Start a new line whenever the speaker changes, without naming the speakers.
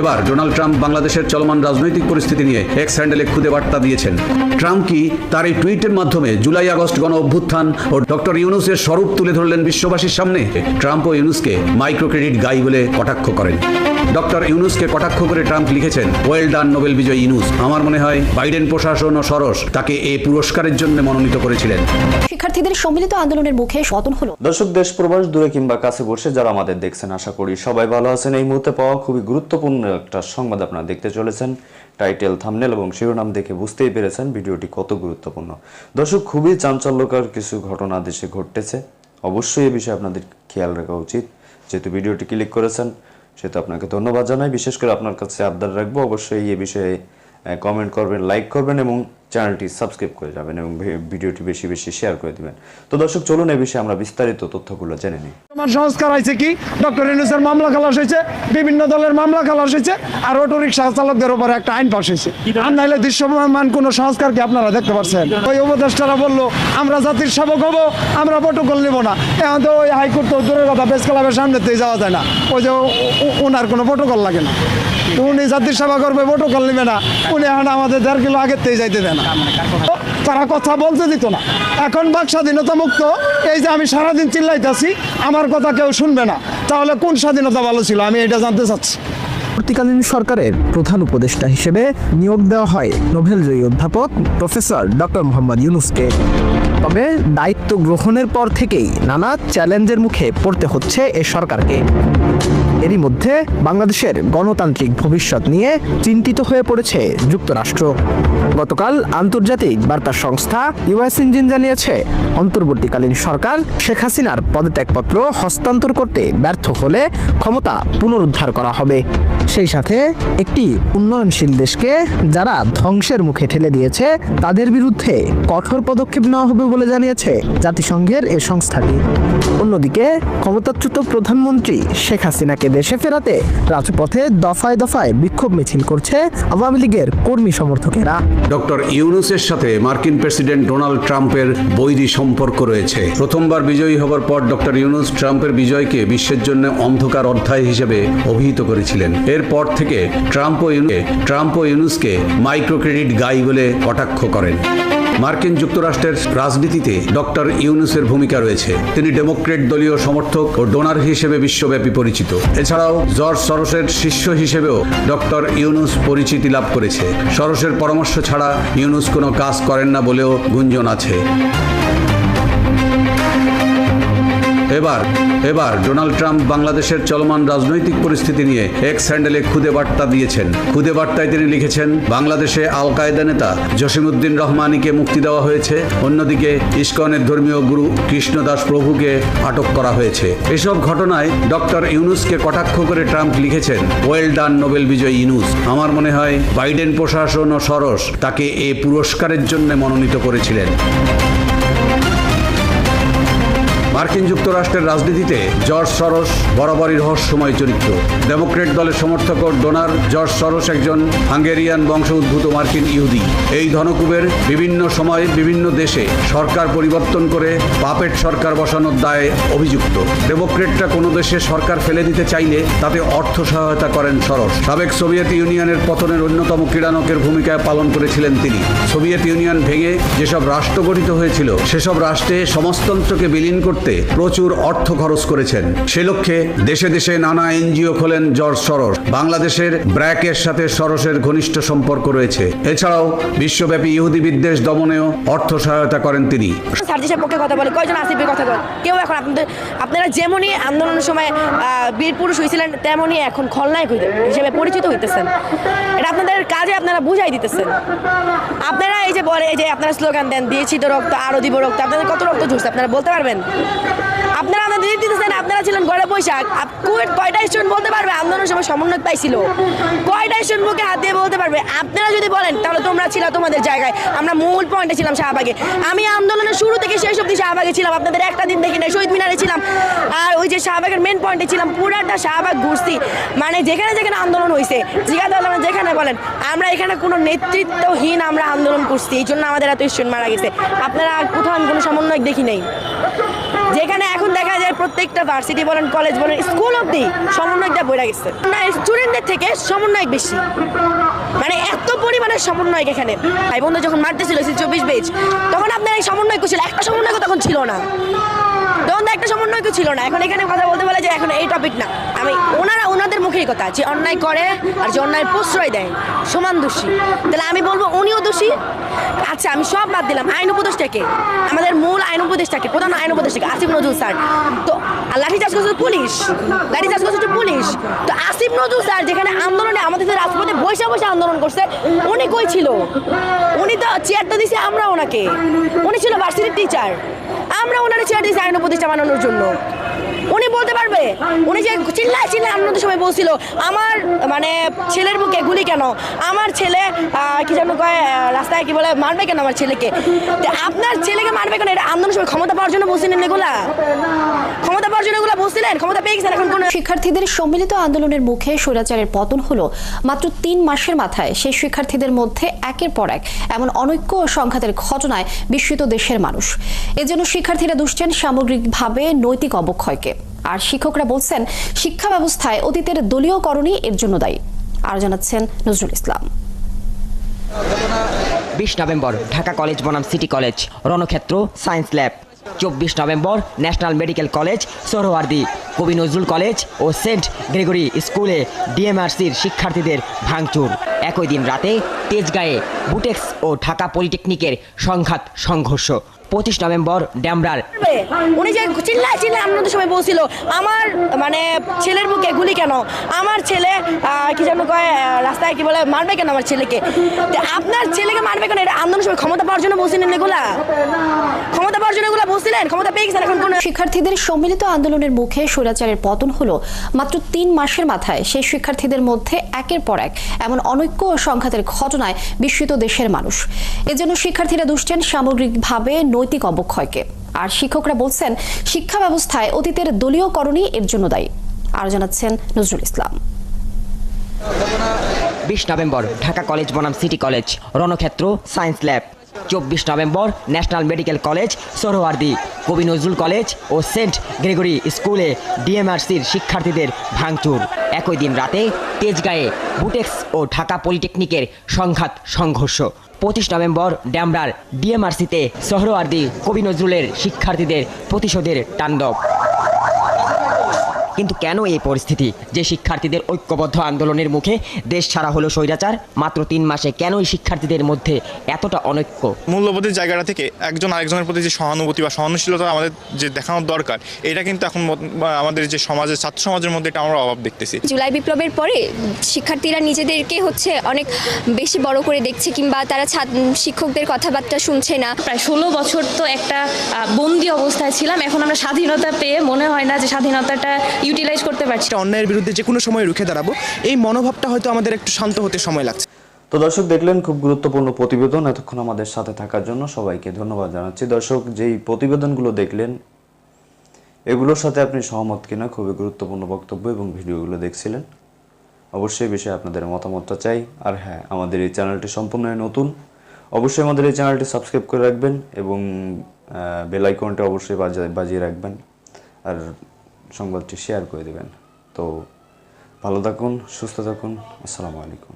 এবার Donald Trump বাংলাদেশের চলমান রাজনৈতিক পরিস্থিতি নিয়ে এক্স হ্যান্ডেলে খুদে বার্তা দিয়েছেন। ট্রাম্প কি তার এই টুইটের মাধ্যমে জুলাই আগস্ট গণ অভ্যুত্থান ও ডক্টর ইউনুসের স্বরূপ তুলে ধরলেন বিশ্ববাসীর সামনে? ট্রাম্প ও ইউনুসকে মাইক্রো ক্রেডিট গাই বলে কটাক্ষ করেন। ডক্টর ইউনুসকে কটাক্ষ করে ট্রাম্প লিখেছেন ওয়েল ডান নোবেল বিজয় ইউনুস। আমার মনে হয় বাইডেন প্রশাসন ও সরস তাকে এই পুরস্কারের জন্য মনোনীত করেছিলেন।
শিক্ষার্থীদের সম্মিলিত আন্দোলনের মুখে পতন হলো।
দর্শক দেশ প্রবাস দূরে কিংবা কাছে বসে যারা আমাদের দেখছেন আশা করি সবাই ভালো আছেন। এই মুহূর্তে পাওয়া খুবই গুরুত্বপূর্ণ একটা সংবাদ আপনারা দেখতে চলেছেন। টাইটেল থামনেল এবং শিরোনাম দেখে বুঝতেই পেরেছেন ভিডিওটি কত গুরুত্বপূর্ণ। দর্শক খুবই চাঞ্চল্যকর কিছু ঘটনা দেশে ঘটতেছে। অবশ্যই এ বিষয়ে আপনাদের খেয়াল রাখা উচিত। যেহেতু ভিডিওটি ক্লিক করেছেন সেহেতু আপনাকে ধন্যবাদ জানাই। বিশেষ করে আপনার কাছে আবদার রাখব। অবশ্যই এ বিষয়ে কমেন্ট করবেন লাইক করবেন এবং চ্যানেলটি সাবস্ক্রাইব করে যাবেন এবং ভিডিওটি বেশি বেশি শেয়ার করে দিবেন। তো দর্শক, চলুন এই বিষয়ে আমরা বিস্তারিত তথ্যগুলো জেনে নিই।
আমার সংস্কার হয়েছে কি? ডক্টর ইউনুসের মামলা খালাস হয়েছে, বিভিন্ন দলের মামলা খালাস হয়েছে, আর অটো রিক্সা চালকদের উপরে একটা আইন পাশ হয়েছে। আর নাইলে দৃশ্যমান কোনো সংস্কার কি আপনারা দেখতে পাচ্ছেন? ওই উপদেষ্টারা বলল, আমরা জাতির সেবক হব, আমরা প্রটোকল নেব না। এখন তো ওই হাইকোর্ট তো দূরের কথা প্রেস ক্লাবের সামনেতেই যাওয়া যায় না। ওই যে ওনার কোনো প্রটোকল লাগে না। উনি জাতির সেবা করবে প্রটোকল নেবে না। উনি এখন আমাদের দেড় কিলো আগের থেকে যাইতে দেয় না। তারা কথা বলতে দিত না। এখন বাক স্বাধীনতা মুক্ত, এই যে আমি সারাদিন চিল্লাইতেছি, আমার কথা কেউ শুনবে না। তাহলে কোন স্বাধীনতা ভালো ছিল? আমি এটা জানতে চাচ্ছি।
পরবর্তীকালীন সরকারের প্রধান উপদেষ্টা হিসেবে নিয়োগ দেওয়া হয় নোবেলজয়ী অধ্যাপক প্রফেসর ডক্টর মোহাম্মদ ইউনুসকে। তবে দায়িত্ব গ্রহণের পর থেকেই নানা চ্যালেঞ্জের মুখে পড়তে হচ্ছে এ সরকারকে। এরই মধ্যে বাংলাদেশের গণতান্ত্রিক ভবিষ্যৎ নিয়ে চিন্তিত হয়ে পড়েছে যুক্তরাষ্ট্র। গতকাল আন্তর্জাতিক বার্তা সংস্থা ইউএস ইঞ্জিন জানিয়েছে, অন্তর্বর্তীকালীন সরকার শেখ হাসিনার পদত্যাগপত্র হস্তান্তর করতে ব্যর্থ হলে ক্ষমতা পুনরুদ্ধার করা হবে। সেই সাথে একটি উন্নয়নশীল দেশকে যারা ধ্বংসের মুখে ঠেলে দিয়েছে, তাদের বিরুদ্ধে কঠোর পদক্ষেপ নেওয়া হবে বলে জানিয়েছে জাতিসংঘের এ সংস্থাটি। অন্যদিকে ক্ষমতাচ্যুত প্রধানমন্ত্রী শেখ হাসিনাকে দেশে ফেরাতে রাজপথে দফায় দফায় বিক্ষোভ মিছিল করছে আওয়ামী লীগের কর্মী সমর্থকেরা।
ডক্টর ইউনুসের সাথে মার্কিন প্রেসিডেন্ট ডোনাল্ড ট্রাম্পের বৈরী সম্পর্ক রয়েছে। প্রথমবার বিজয়ী হবার পর ডক্টর ইউনুস ট্রাম্পের বিজয়কে বিশ্বের জন্য অন্ধকার অধ্যায় হিসেবে অভিহিত করেছিলেন। এরপর থেকে ট্রাম্প ও ট্রাম্প ও ইউনুসকে মাইক্রো ক্রেডিট গাই বলে কটাক্ষ করেন। মার্কিন যুক্তরাষ্ট্রের রাজনীতিতে ডক্টর ইউনুসের ভূমিকা রয়েছে। তিনি ডেমোক্রেট দলীয় সমর্থক ও ডোনার হিসেবে বিশ্বব্যাপী পরিচিত। এছাড়াও জর্জ সরসের শিষ্য হিসেবেও ডক্টর ইউনুস পরিচিতি লাভ করেছে। সরসের পরামর্শ ছাড়া ইউনুস কোনো কাজ করেন না বলেও গুঞ্জন আছে। এবার এবার ডোনাল্ড ট্রাম্প বাংলাদেশের চলমান রাজনৈতিক পরিস্থিতি নিয়ে এক্স হ্যান্ডেলে খুদে বার্তা দিয়েছেন। খুদে বার্তায় তিনি লিখেছেন, বাংলাদেশে আল কায়দা নেতা জসিমউদ্দিন রহমানিকে মুক্তি দেওয়া হয়েছে, অন্যদিকে ইস্কনের ধর্মীয় গুরু কৃষ্ণদাস প্রভুকে আটক করা হয়েছে। এসব ঘটনায় ডক্টর ইউনুসকে কটাক্ষ করে ট্রাম্প লিখেছেন, ওয়েল ডান নোবেল বিজয় ইউনুস। আমার মনে হয়, বাইডেন প্রশাসন ও সরস তাকে এ পুরস্কারের জন্য মনোনীত করেছিলেন। মার্কিন যুক্তরাষ্ট্রের রাজনীতিতে জর্জ সরস বরাবরই রহস্যময় চরিত্র ডেমোক্রেট দলের সমর্থক ডোনার জর্জ সরস একজন হাঙ্গেরিয়ান বংশ উদ্ভূত মার্কিন ইহুদি। এই ধনকুবের বিভিন্ন সময়ে বিভিন্ন দেশে সরকার পরিবর্তন করে পাপেট সরকার বসানোর দায়ে অভিযুক্ত। ডেমোক্রেটরা কোনো দেশে সরকার ফেলে দিতে চাইলে তাতে অর্থ সহায়তা করেন সরস। সাবেক সোভিয়েত ইউনিয়নের পতনের অন্যতম ক্রীড়ানকের ভূমিকায় পালন করেছিলেন তিনি। সোভিয়েত ইউনিয়ন ভেঙে যেসব রাষ্ট্র গঠিত হয়েছিল, সেসব রাষ্ট্রে সমাজতন্ত্রকে বিলীন করতে প্রচুর অর্থ খরচ করেছেন। সে লক্ষ্যে দেশে দেশে নানা এনজিও খোলেন জর্জ সরস। বাংলাদেশের ব্র্যাকের সাথে সরসের ঘনিষ্ঠ সম্পর্ক রয়েছে। এছাড়াও বিশ্বব্যাপী ইহুদি বিদ্বেষ দমনেও অর্থ সহায়তা করেন তিনি।
সার্জিসের পক্ষে কথা বলে, কয়জন আসিফের কথা কেউ এখন আপনাদের আপনারা যেমনই আন্দোলনের সময় বীর পুরুষ হয়েছিলেন তেমনই এখন খলনায়ক হিসেবে পরিচিত হইতেছেন। আপনাদের কাজে আপনারা বুঝাই দিতেছেন। আপনারা এই যে বলে, এই যে আপনারা স্লোগান দেন, দিয়েছি তো রক্ত আরও দিব রক্ত, আপনাদের কত রক্ত ঝুঁকছে আপনারা বলতে পারবেন? আপনারা দিক দিতেছেন আপনারা ছিলেন ঘরে বৈশাখ। কুয়েট স্টুডেন্ট বলতে পারবে? আন্দোলনের সময় সমন্বয় পাইছিল। কয়টা স্টুডেন্ট মুখে হাত দিয়ে বলতে পারবে? আপনারা যদি বলেন, তাহলে তোমরা ছিল তোমাদের জায়গায়। আমরা মূল পয়েন্টে ছিলাম শাহবাগে। আমি আন্দোলনের শুরু থেকে শেষ অব্দি শাহবাগে ছিলাম। আপনাদের একটা দিন দেখি না শহীদ মিনারে ছিলাম। আর ওই যে শাহবাগের মেন পয়েন্টে ছিলাম, পুরাটা শাহবাগ ঘুরছি। মানে যেখানে যেখানে আন্দোলন হয়েছে আলম যেখানে বলেন, আমরা এখানে কোনো নেতৃত্বহীন আমরা আন্দোলন করছি। এই জন্য আমাদের এত স্টুডেন্ট মারা গেছে। আপনারা কোথাও আমি কোনো সমন্বয় দেখি নাই। যেখানে এখন দেখা যায় প্রত্যেকটা ভার্সিটি বলেন কলেজ বলেন স্কুল অব্দি সমন্বয়টা বইরা গেছে। না স্টুডেন্টদের থেকে সমন্বয় বেশি। মানে এত পরিমাণের সমন্বয় এখানে। ভাই বন্ধু, যখন মারতে মারতেছিল চব্বিশ বেজ তখন আপনার এই সমন্বয় করছিল একটা সমন্বয় তখন ছিল না। তখন তো একটা সমন্বয় ছিল না। এখন এখানে কথা বলতে বলে যে এখন এই টপিক না। আমি ওনারা মুখেই কথা, যে অন্যায় করে আর যে অন্যায় প্রশ্রয় দেয়, সমান দোষী। তাহলে আমি বলব উনিও দোষী। আচ্ছা আমি সব বাদ দিলাম। আইন উপদেষ্টাকে আমাদের মূল আইন উপদেষ্টাকে প্রধান আইন উপদেষ্টাকে আসিফ নজরুল স্যার। তো লাঠি চাষ করছে পুলিশ। লাঠি চাষ করছে পুলিশ। তো আসিফ নজরুল স্যার যেখানে আন্দোলনে আমাদের রাজপথে বৈশা বসে আন্দোলন করছে, উনি কই ছিল? উনি তো চেয়ারটা দিছে আমরা ওনাকে। উনি ছিল ভার্সিটির টিচার আমরা ওনারে চেয়ার দিয়েছি আইন উপদেষ্টা বানানোর জন্য। বলতে পারবে? উনি যে চিল্লায় চিল্লায় আনন্দ সময় বলছিল, আমার মানে ছেলের বুকে গুলি কেন? আমার ছেলে কি যেন কয় রাস্তায় কি বলে, মারবে কেন আমার ছেলেকে? আপনার ছেলেকে মারবে কেন? এটা আন্দোলন সময় ক্ষমতা পাওয়ার জন্য বলছিলেন এগুলা? ক্ষমতা পাওয়ার জন্য এগুলা বলছিলেন? ক্ষমতা পেয়ে গেছেন এখন কোন
শিক্ষার্থীদের সম্মিলিত আন্দোলনের মুখে স্বৈরাচারের পতন হলো মাত্র তিন মাসের মাথায়। সেই শিক্ষার্থীদের মধ্যে একের পর এক এমন অনৈক্য সংঘাতের ঘটনায় বিস্মিত দেশের মানুষ। এজন্য শিক্ষার্থীরা দুষছেন সামগ্রিকভাবে নৈতিক অবক্ষয়কে। আর শিক্ষকরা বলছেন, শিক্ষা ব্যবস্থায় অতীতের দলীয়করণই এর জন্য দায়ী। আর জানাচ্ছেন নজরুল ইসলাম।
বিশ নভেম্বর, ঢাকা কলেজ, বনাম সিটি কলেজ, রণক্ষেত্র, সায়েন্স ল্যাব। চব্বিশ November, national medical college Suhrawardy কবি নজরুল কলেজ ও সেন্ট গ্রেগরি স্কুলে ডিএমআরসির শিক্ষার্থীদের ভাঙচুর। একই দিন রাতে তেজগাঁয়ে বুটেক্স ও ঢাকা পলিটেকনিকের সংঘাত সংঘর্ষ। পঁচিশ নভেম্বর ড্যামরার।
উনি যে চিল্লায় চিল্লায় আনন্দ সময় বলছিল আমার মানে ছেলের মুখে গুলি কেন? আমার ছেলে কি যেন কয় রাস্তায় কি বলে মারবে কেন আমার ছেলেকে? আপনার ছেলেকে মারবে কেন? এটা আন্দোলন সময় ক্ষমতা পাওয়ার জন্য বলছিলেন এগুলা? ক্ষমতা পাওয়ার জন্য এগুলা বলছিলেন? ক্ষমতা পেয়ে গেছেন এখন কোন
শিক্ষার্থীদের সম্মিলিত আন্দোলনের মুখে স্বৈরাচারের পতন হলো মাত্র তিন মাসের মাথায়। সেই শিক্ষার্থীদের মধ্যে একের পর এক এমন অনৈক্য ও সংঘাতের ঘটনায় বিস্মিত দেশের মানুষ। এজন্য শিক্ষার্থীরা দুষছেন সামগ্রিকভাবে নৈতিক অবক্ষয়কে। আর শিক্ষকরা বলছেন, শিক্ষা ব্যবস্থায় অতীতের দলীয়করণই এর জন্য দায়ী। আর জানাচ্ছেন নজরুল ইসলাম।
বিশ নভেম্বর, ঢাকা কলেজ বনাম সিটি কলেজ, রণক্ষেত্র, সায়েন্স ল্যাব। চব্বিশ November national medical college, Suhrawardy, কবি নজরুল কলেজ ও সেন্ট গ্রেগরি স্কুলে ডিএমআরসির শিক্ষার্থীদের ভাঙচুর। একই দিন রাতে তেজগাঁয়ে বুটেক্স ও ঢাকা পলিটেকনিকের সংঘাত সংঘর্ষ। পঁচিশ নভেম্বর ড্যামরার ডিএমআরসিতে সোহরাওয়ার্দী কবি নজরুলের শিক্ষার্থীদের প্রতিশোধের তাণ্ডব। কিন্তু কেন এই পরিস্থিতি? যে শিক্ষার্থীদের ঐক্যবদ্ধ আন্দোলনের মুখে দেশ ছাড়া হলো স্বৈরাচার মাত্র তিন মাসে কেন এই শিক্ষার্থীদের মধ্যে এতটা অনৈক্য?
মূল্যবোধের জায়গাটা থেকে একজন আরেকজনের প্রতি যে সহানুভূতি বা সহনশীলতা আমাদের যে দেখানোর দরকার এটা কিন্তু এখন বা আমাদের যে সমাজের ছাত্র সমাজের মধ্যে এটা আমরা অভাব দেখতেছি।
জুলাই বিপ্লবের পরে শিক্ষার্থীরা নিজেদেরকে হচ্ছে অনেক বেশি বড় করে দেখছে কিংবা তারা ছাত্র শিক্ষকদের কথাবার্তা শুনছে না।
প্রায় ষোলো বছর তো একটা বন্দি অবস্থায় ছিলাম। এখন আমরা স্বাধীনতা পেয়ে মনে হয় না যে স্বাধীনতাটা ইউটিলাইজ করতে পারছি।
অন্যায়ের বিরুদ্ধে যে কোনো সময় রুখে দাঁড়াবো এই মনোভাবটা হয়তো আমাদের একটু শান্ত হতে সময় লাগছে।
তো দর্শক দেখলেন খুব গুরুত্বপূর্ণ প্রতিবেদন এতক্ষণ আমাদের সাথে থাকার জন্য সবাইকে ধন্যবাদ জানাচ্ছি। দর্শক যেই প্রতিবেদনগুলো দেখলেন এগুলোর সাথে আপনি সহমত কিনা খুবই গুরুত্বপূর্ণ বক্তব্য এবং ভিডিওগুলো দেখছিলেন। অবশ্যই বিষয়ে আপনাদের মতামতটা চাই। আর হ্যাঁ আমাদের এই চ্যানেলটি সম্পূর্ণই নতুন। অবশ্যই আমাদের এই চ্যানেলটি সাবস্ক্রাইব করে রাখবেন এবং বেল আইকনটা অবশ্যই বাজিয়ে বাজিয়ে রাখবেন। আর সংবাদটি শেয়ার করে দেবেন। তো ভালো থাকুন সুস্থ থাকুন আসসালামু আলাইকুম।